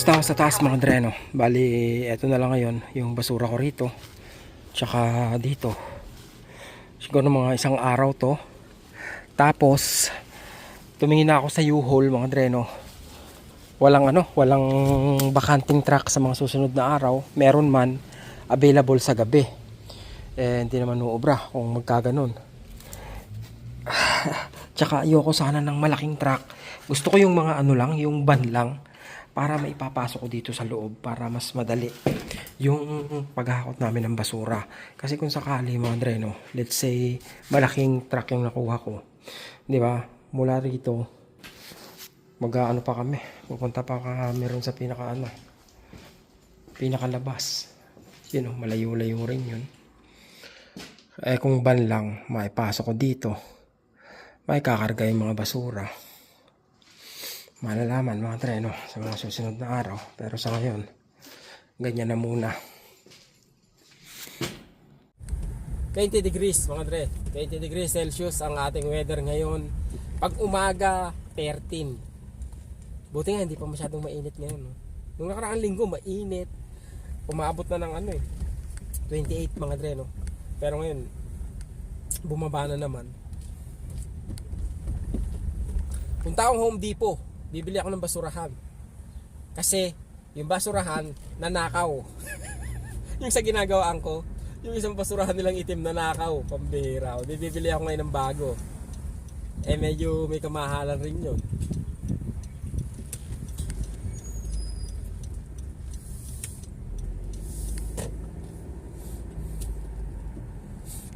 Tapos na ako sa taas mga dreno. Bali, eto na lang ngayon, yung basura ko rito. Tsaka dito. Siguro mga isang araw to. Tapos, tumingin na ako sa U-Haul mga dreno. Walang ano, walang bakanting truck sa mga susunod na araw. Meron man, available sa gabi. Eh, hindi naman uubra kung magkaganon. Tsaka ayoko sana ng malaking truck. Gusto ko yung mga ano lang, yung van lang para maipapasok ko dito sa loob para mas madali yung paghahakot namin ng basura. Kasi kung sakali mga dreno, let's say malaking truck yung nakuha ko. 'Di ba? Mula rito mag-ano pa kami. Pupunta pa kami ron sa pinaka ano. Pinakalabas. Yun oh, malayo-layo rin yun. Eh kung van lang, maipasok ko dito. May kakarga yung mga basura malalaman mga treno sa mga susunod na araw. Pero sa ngayon, ganyan na muna. 20 degrees mga dre. 20 degrees Celsius ang ating weather ngayon. Pag umaga, 13. Buti nga hindi pa masyadong mainit ngayon. No? Nung nakaraang linggo, mainit. Umabot na ng ano eh. 28 mga dre no. Pero ngayon, bumaba na naman. Punta akong Home Depot bibili ako ng basurahan. Kasi, yung basurahan, nanakaw. yung sa ginagawaan ko, yung isang basurahan nilang itim nanakaw, pambira. O, bibili ako ngayon ng bago. Eh, medyo may kamahalan rin yun.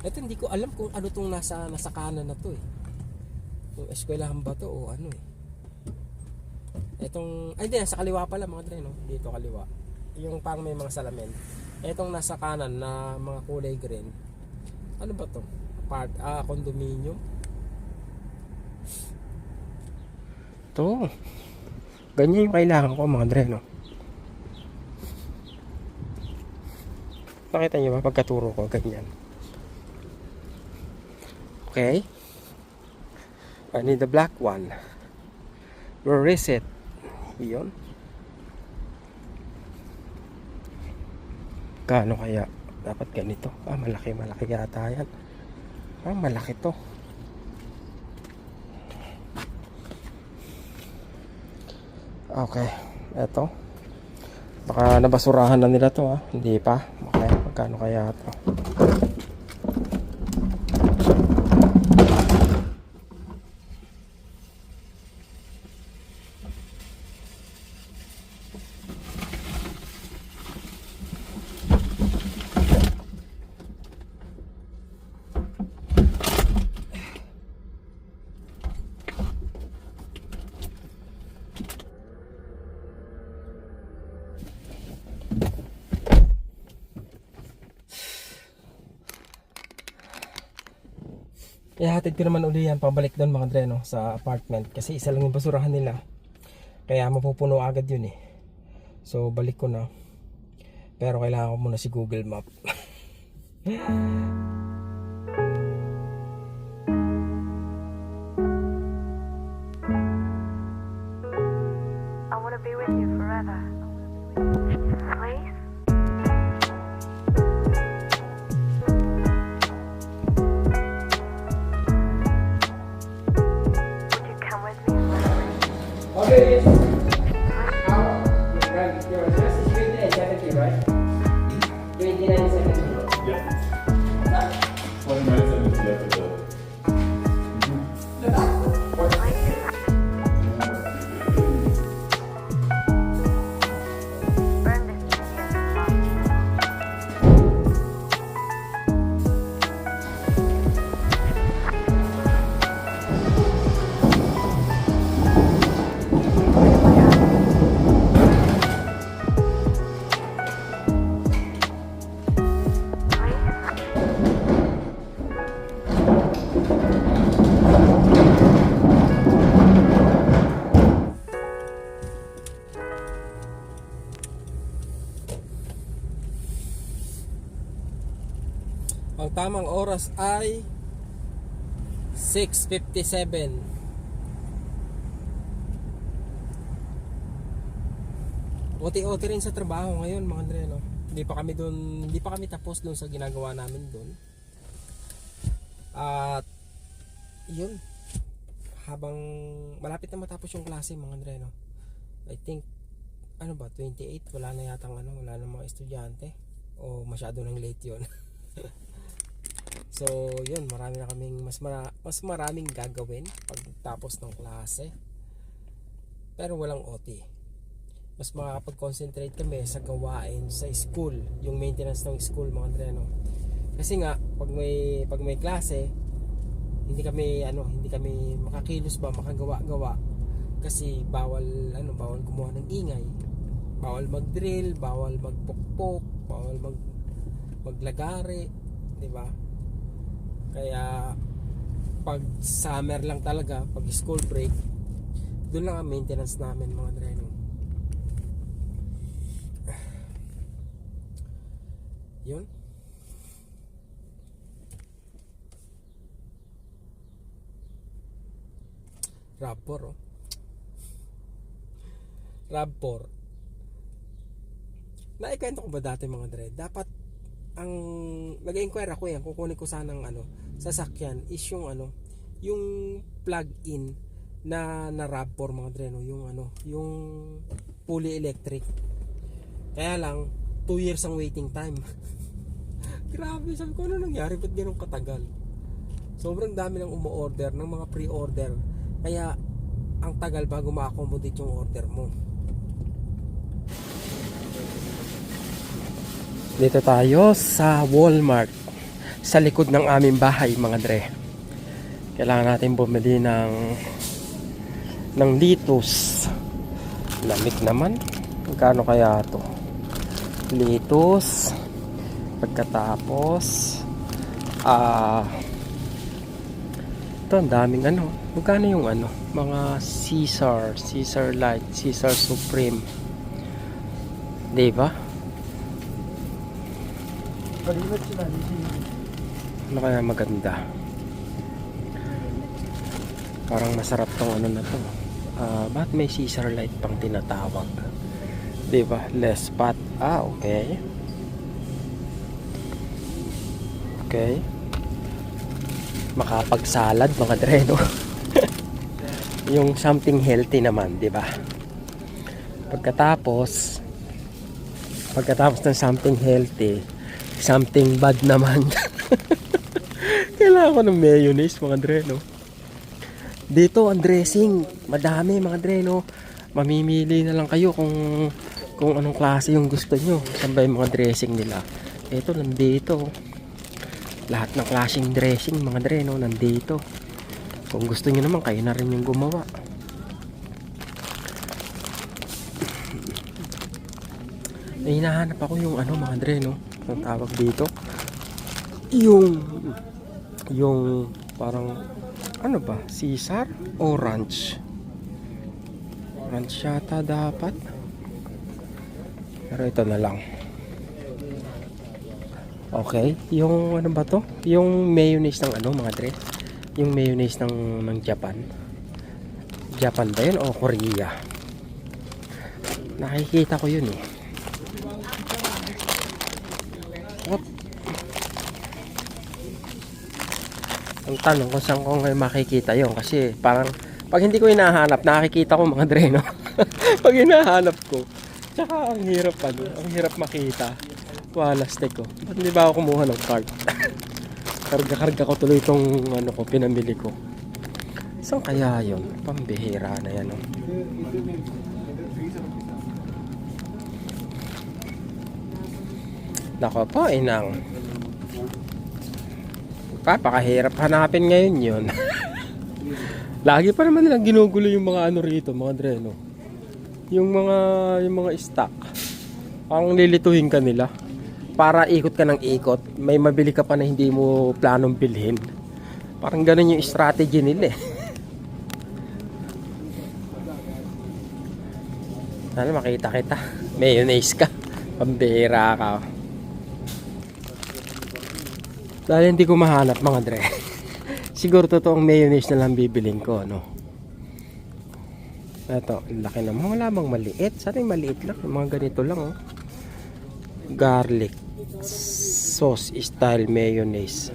Ito hindi ko alam kung ano tong nasa nasa kanan na to eh. Yung eskwelahan ba to o ano eh. Itong, ay hindi, nasa kaliwa pala mga dre, no? Dito kaliwa. Yung pang may mga salamin. Itong nasa kanan na mga kulay green. Ano ba to? Part, ah, condominium. To. Ganyan yung kailangan ko mga dre, no? Nakita niyo ba pagkaturo ko, ganyan. Okay. I need the black one. Where is it? Iyon. Kano kaya dapat ganito? Ah, malaki, malaki yata yan. Ah, malaki to. Okay, eto. Baka nabasurahan na nila to ah. Hindi pa. Okay, magkano kaya to? Ihatid ko naman uli yan pabalik doon mga dre no, sa apartment kasi isa lang yung basurahan nila. Kaya mapupuno agad yun eh. So balik ko na. Pero kailangan ko muna si Google Map. tamang oras ay 6.57 OT-OT rin sa trabaho ngayon mga Andre no. Hindi pa kami doon, hindi pa kami tapos doon sa ginagawa namin doon. At yun habang malapit na matapos yung klase mga Andre no. I think ano ba 28 wala na yata ano wala na mga estudyante o masyado nang late yon so yun marami na kaming mas mara, mas maraming gagawin pagtapos ng klase. Pero walang OT mas makakapag-concentrate kami sa gawain sa school yung maintenance ng school mga Andre no? Kasi nga pag may pag may klase hindi kami ano hindi kami makakilos ba makagawa-gawa. Kasi bawal ano bawal gumawa ng ingay bawal mag-drill bawal magpukpok bawal mag maglagari di ba kaya pag summer lang talaga pag school break doon lang ang maintenance namin mga dreno yun Rapor oh. Rapor. Naikwento ko ba dati mga dre? Dapat ang nag-inquire ako yan, kukunin ko sanang ano, sasakyan is yung ano, yung plug-in na na Rapor mga dre no, yung ano, yung fully electric. Kaya lang 2 years ang waiting time. Grabe, sabi ko ano nangyari, ba't ganun katagal? Sobrang dami nang umu-order ng mga pre-order. Kaya ang tagal bago ma-accommodate yung order mo. Dito tayo sa Walmart sa likod ng aming bahay mga dre. Kailangan natin bumili ng ng litos. Lamig naman. Magkano kaya to? Litos. Pagkatapos ah ito ang daming ano. Magkano yung ano? Mga Caesar, Caesar Light, Caesar Supreme. 'Di ba? Ano kaya maganda? Parang masarap tong ano na to. Ah, bakit may Caesar light pang tinatawag? 'Di ba? Less fat. Ah, okay. Okay. Makapagsalad mga dreno. Yung something healthy naman, 'di ba? Pagkatapos pagkatapos ng something healthy, something bad naman. Kailangan ko ng mayonnaise mga dre, no? Dito ang dressing, madami mga dre, no? Mamimili na lang kayo kung kung anong klase yung gusto nyo. Saan ba yung mga dressing nila? Ito, nandito. Lahat ng klaseng dressing, mga dre, no? Nandito. Kung gusto nyo naman, kayo na rin yung gumawa. May hinahanap ako yung ano mga dre, no? Ang tawag dito. Yung yung parang ano ba? Caesar o ranch? Ranch yata dapat. Pero ito na lang. Okay, yung ano ba to? Yung mayonnaise ng ano mga dre? Yung mayonnaise ng ng Japan. Japan ba yun o Korea? Nakikita ko yun eh. Ang tanong kung saan ko ngayon makikita yon kasi parang pag hindi ko hinahanap, nakikita ko mga dreno. pag hinahanap ko, tsaka ang hirap ano, ang hirap makita. Walastek ko. Ba't hindi ba ako kumuha ng card? Karga-karga ko tuloy itong ano ko, pinamili ko. Saan kaya yon? Pambihira na yan. Oh. Nako po, inang. Papakahirap hanapin ngayon yun. Lagi pa naman nilang ginugulo yung mga ano rito, mga dreno. Yung mga yung mga stock. Ang lilituhin ka nila. Para ikot ka ng ikot, may mabili ka pa na hindi mo planong bilhin. Parang ganun yung strategy nila eh. Sana makita kita. Mayonnaise ka. Pambira ka. Dahil hindi ko mahanap mga dre. Siguro totoong mayonnaise na lang bibiling ko, ano. Ito, ang laki naman. Wala bang maliit? Sana yung maliit lang. Yung mga ganito lang, oh. Garlic sauce style mayonnaise.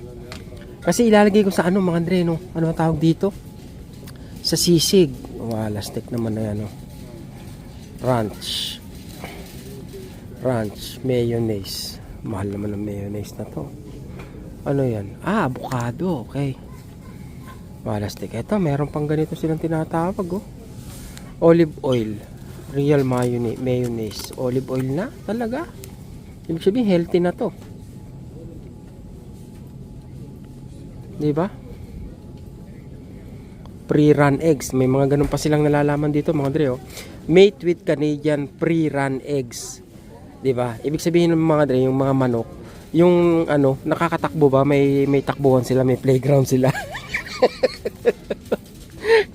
Kasi ilalagay ko sa ano, mga Andre, no? Ano ang tawag dito? Sa sisig. Wala, stick naman na yan, oh. Ranch. Ranch mayonnaise. Mahal naman ng mayonnaise na to. Ano yan? Ah, avocado. Okay. Wala stick. Ito, meron pang ganito silang tinatawag, oh. Olive oil. Real mayonnaise. mayonnaise. Olive oil na? Talaga? Ibig sabihin, healthy na to. Di ba? Pre-run eggs. May mga ganun pa silang nalalaman dito, mga Dre, oh. Made with Canadian pre-run eggs. Di ba? Ibig sabihin ng mga Dre, yung mga manok, yung ano, nakakatakbo ba? May may takbuhan sila, may playground sila.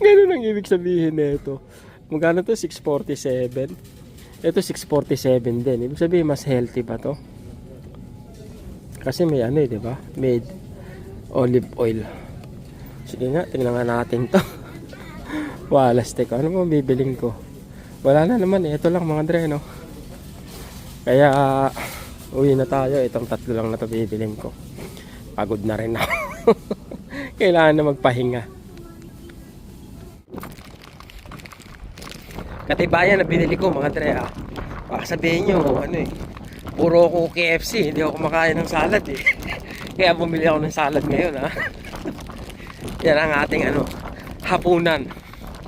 Ganun ang ibig sabihin nito. Magkano to? 647. Ito 647 din. Ibig sabihin mas healthy ba to? Kasi may ano eh, di ba? Made olive oil. Sige nga, tingnan nga natin to. Wala stick. Ano mo bibiling ko? Wala na naman eh. Ito lang mga dre, no? Kaya, uwi na tayo. Itong tatlo lang na to bibiling ko. Pagod na rin ako. Kailangan na magpahinga. Katibayan na binili ko mga dre ah. Baka sabihin nyo, ano eh. Puro ako KFC, hindi ako kumakain ng salad eh. Kaya bumili ako ng salad ngayon ah. Yan ang ating ano, hapunan.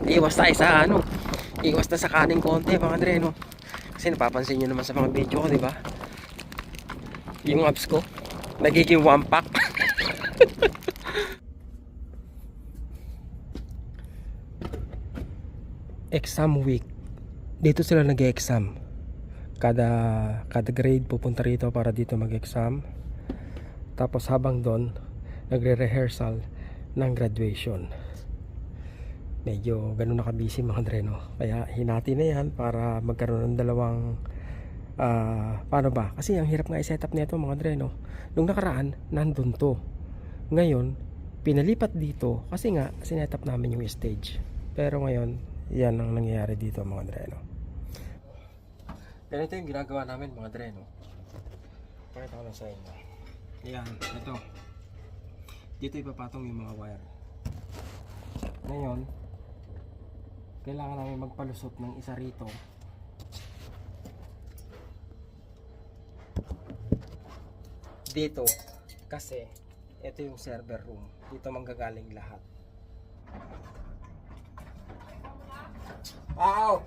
Iwas tayo sa ano, iwas na sa kaning konti mga dre no. Kasi napapansin nyo naman sa mga video ko, di ba? Yung abs ko, nagiging one pack. exam week. Dito sila nag-exam. Kada kada grade pupunta rito para dito mag-exam. Tapos habang doon, nagre-rehearsal ng graduation. Medyo ganun na kabisi mga dreno. Kaya hinati na yan para magkaroon ng dalawang ah, paano ba? Kasi ang hirap nga i-setup nito mga dreno. Nung nakaraan, nandun to. Ngayon, pinalipat dito kasi nga sinetup namin yung stage. Pero ngayon, yan ang nangyayari dito mga dreno. Ganito yung ginagawa namin mga dreno. Pakita ko lang sa inyo. Yan, ito. Dito ipapatong yung mga wire. Ngayon, kailangan namin magpalusot ng isa rito. Dito, kasi ito yung server room. Dito manggagaling lahat. Wow!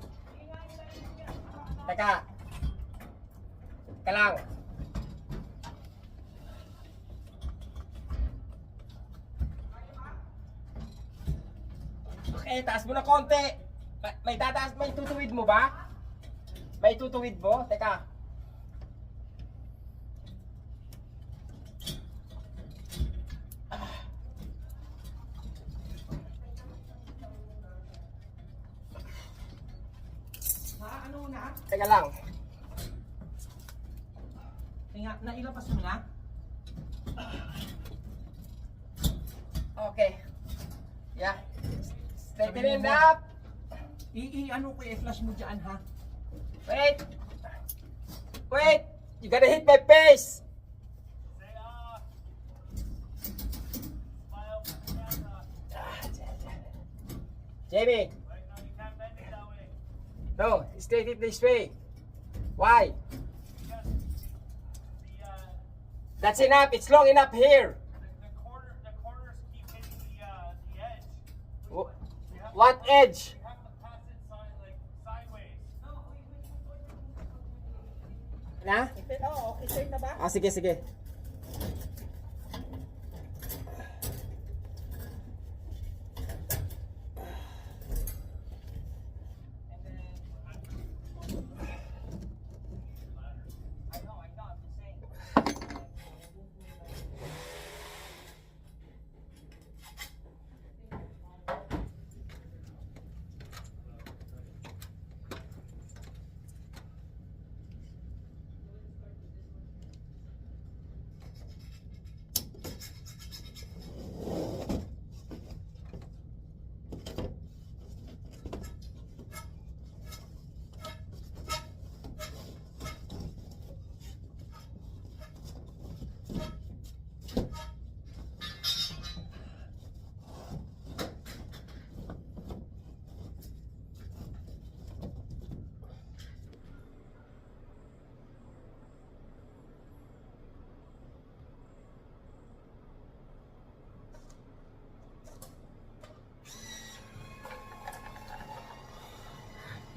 Teka! Teka lang! Okay, taas mo na konti. May, may may tutuwid mo ba? May tutuwid mo? Teka. Ano na? Teka lang. Kaya nailapas mo na? Okay. Yeah. Straighten it up. I-ano ko i-flash mo dyan ha? Wait. Wait. You gotta hit my face. Jamie. No, straight it this way. Why? That's enough. It's long enough here. the corner, the corners keep hitting the, uh, the edge. Wh- What edge? You have to pass it side, like sideways. Na? Oo, okay na ba? Ah, sige, sige.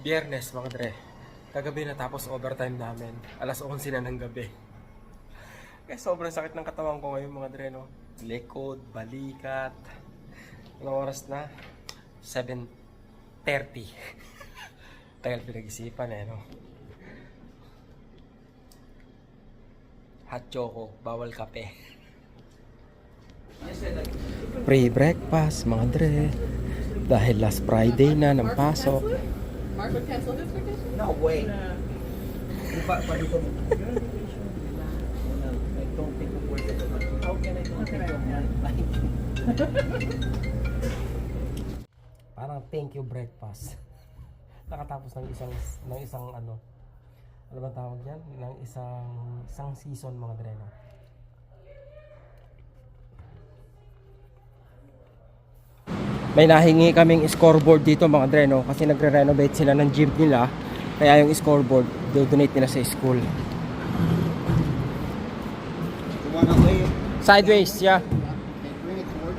Biyernes mga dre. Kagabi natapos overtime namin. Alas 11 na ng gabi. Kaya sobrang sakit ng katawan ko ngayon mga dre no. Likod, balikat. Anong oras na? 7.30. Tagal pinag-isipan eh no. Hot choco, bawal kape. Free breakfast mga dre. Dahil last Friday na ng pasok. Mark would cancel his vacation? No way. Pa, pa dito mo. I don't think it. How can I don't think of? Parang thank you breakfast. Nakatapos ng isang ng isang ano. Ano ba tawag diyan? Ng isang isang season mga dreno. May nahingi kaming scoreboard dito mga dreno kasi nagre-renovate sila ng gym nila. Kaya yung scoreboard, do-donate nila sa school. Sideways, yeah.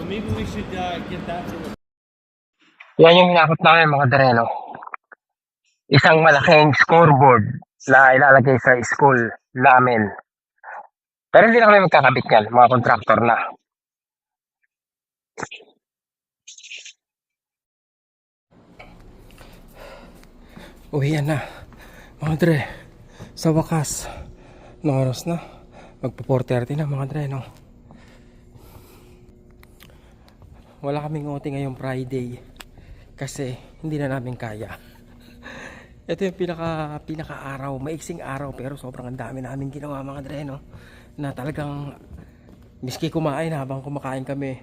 Maybe we should uh, get that Yan yung hinakot namin mga dreno. Isang malaking scoreboard na ilalagay sa school namin. Pero hindi na kami magkakabit yan, mga kontraktor na. Uwian na. Mga dre, sa wakas, ng oras na. Magpa 4.30 na mga dre, no? Wala kaming OT ngayong Friday kasi hindi na namin kaya. Ito yung pinaka pinaka araw, maiksing araw pero sobrang ang dami namin ginawa mga dre no. Na talagang miski kumain habang kumakain kami,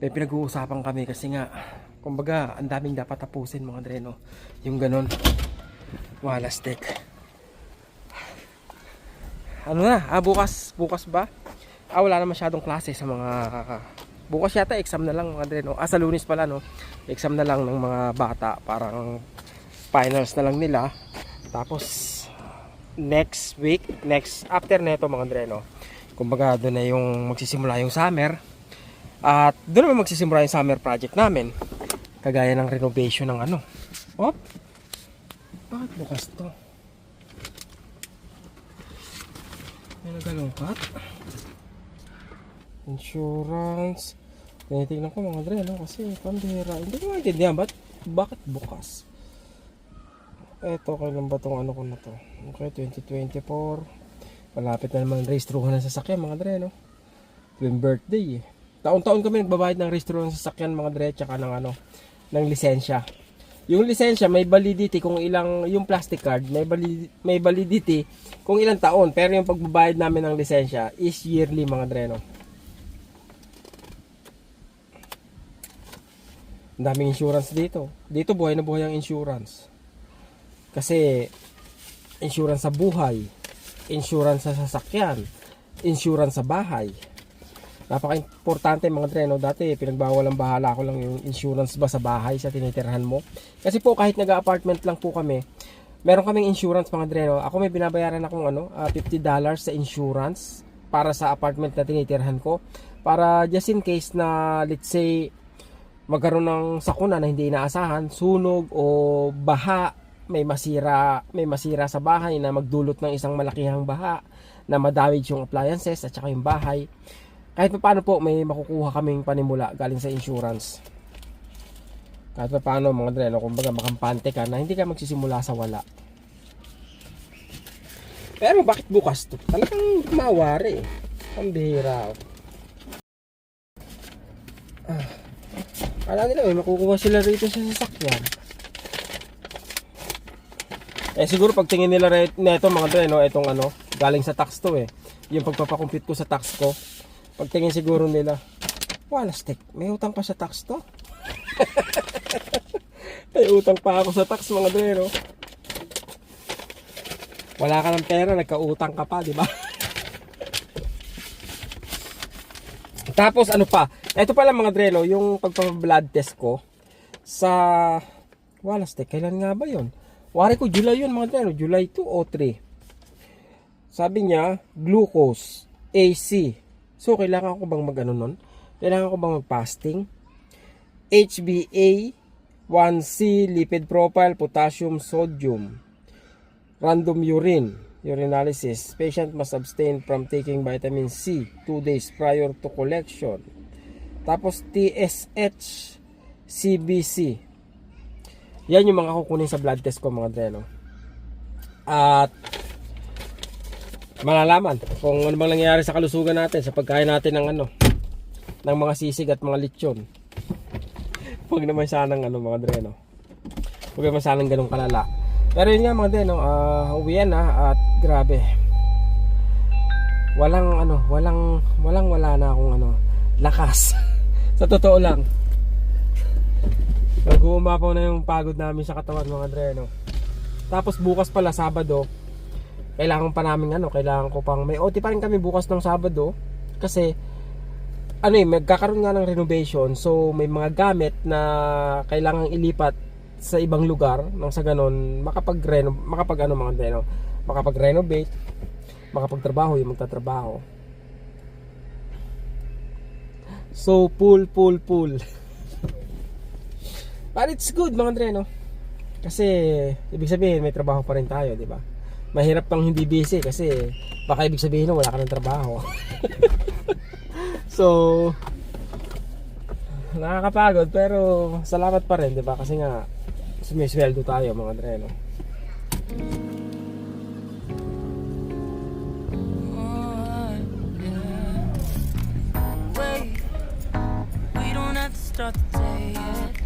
may pinag-uusapan kami kasi nga kumbaga ang daming dapat tapusin mga dre no. Yung ganun. Wala stick. Ano na? Ah, bukas bukas ba? Ah, wala na masyadong klase sa mga bukas yata exam na lang mga dre no. Ah, sa lunes pala no. Exam na lang ng mga bata parang finals na lang nila. Tapos next week, next after neto mga dre no. Kumbaga doon na yung magsisimula yung summer. At doon naman magsisimula yung summer project namin. Kagaya ng renovation ng ano. Oh. Bakit bukas to? May nagalungkat. Insurance. Tinitignan ko mga dre, no? Kasi pambira. Hindi ko maintindihan. Ba't, bakit bukas? Eto, kailan ba tong ano ko na to? Okay, 2024. Malapit na naman rehistruhan ng sasakyan mga dre, no? Yung birthday eh. Taon-taon kami nagbabayad ng rehistro ng sasakyan mga dre, tsaka ng ano, ng lisensya. Yung lisensya may validity kung ilang yung plastic card may validity, may validity kung ilang taon pero yung pagbabayad namin ng lisensya is yearly mga dre, no? Ang daming insurance dito. Dito buhay na buhay ang insurance. Kasi insurance sa buhay, insurance sa sasakyan, insurance sa bahay. Napaka-importante mga dreno. Dati pinagbawal ang bahala ko lang yung insurance ba sa bahay sa tinitirhan mo. Kasi po kahit nag-apartment lang po kami, meron kaming insurance mga dreno. Ako may binabayaran akong ano, ah, $50 sa insurance para sa apartment na tinitirhan ko. Para just in case na let's say magkaroon ng sakuna na hindi inaasahan, sunog o baha, may masira, may masira sa bahay na magdulot ng isang malakihang baha na madamage yung appliances at saka yung bahay. Kahit pa paano po may makukuha kaming panimula galing sa insurance. Kahit pa paano mga dre, no, kumbaga makampante ka na hindi ka magsisimula sa wala. Pero bakit bukas to? Talagang mawari. Ang bihira. oh. Kala nila may makukuha sila rito sa sasakyan. Eh siguro pagtingin nila neto mga dre, no, itong ano, galing sa tax to eh. Yung pagpapakumpit ko sa tax ko. Pagtingin siguro nila, wala stick, may utang pa sa tax to. may utang pa ako sa tax mga dre, no. Wala ka ng pera, nagkautang ka pa, di ba? Tapos ano pa? Ito pala mga drelo, yung pagpapa-blood test ko sa wala stick. Kailan nga ba 'yon? Wari ko July 'yun mga drelo, July 2 o 3. Sabi niya, glucose, AC. So kailangan ko bang magano nun? Kailangan ko bang mag-fasting? HbA 1C, lipid profile, potassium, sodium. Random urine, urinalysis. Patient must abstain from taking vitamin C 2 days prior to collection. Tapos TSH, CBC. Yan yung mga kukunin sa blood test ko mga dreno. At malalaman kung ano bang nangyayari sa kalusugan natin sa pagkain natin ng ano ng mga sisig at mga lechon. Huwag naman sanang ano mga dreno. Huwag naman sanang ganun kalala. Pero yun nga mga dreno, ah uwian na at grabe. Walang ano, walang walang wala na akong ano, lakas. sa totoo lang. Nag-uumapaw na yung pagod namin sa katawan mga dreno. Tapos bukas pala Sabado, kailangan pa namin ano, kailangan ko pang may OT pa rin kami bukas ng Sabado. Kasi ano eh, magkakaroon nga ng renovation. So may mga gamit na kailangang ilipat sa ibang lugar. Nang sa ganon makapag reno makapag ano mga deno makapag renovate makapagtrabaho yung magtatrabaho. So pull pull pull but it's good mga dreno kasi ibig sabihin may trabaho pa rin tayo di ba mahirap pang hindi busy kasi baka ibig sabihin wala ka ng trabaho So, nakakapagod pero salamat pa rin, 'di ba? Kasi nga sumisweldo tayo mga have to start the day yet.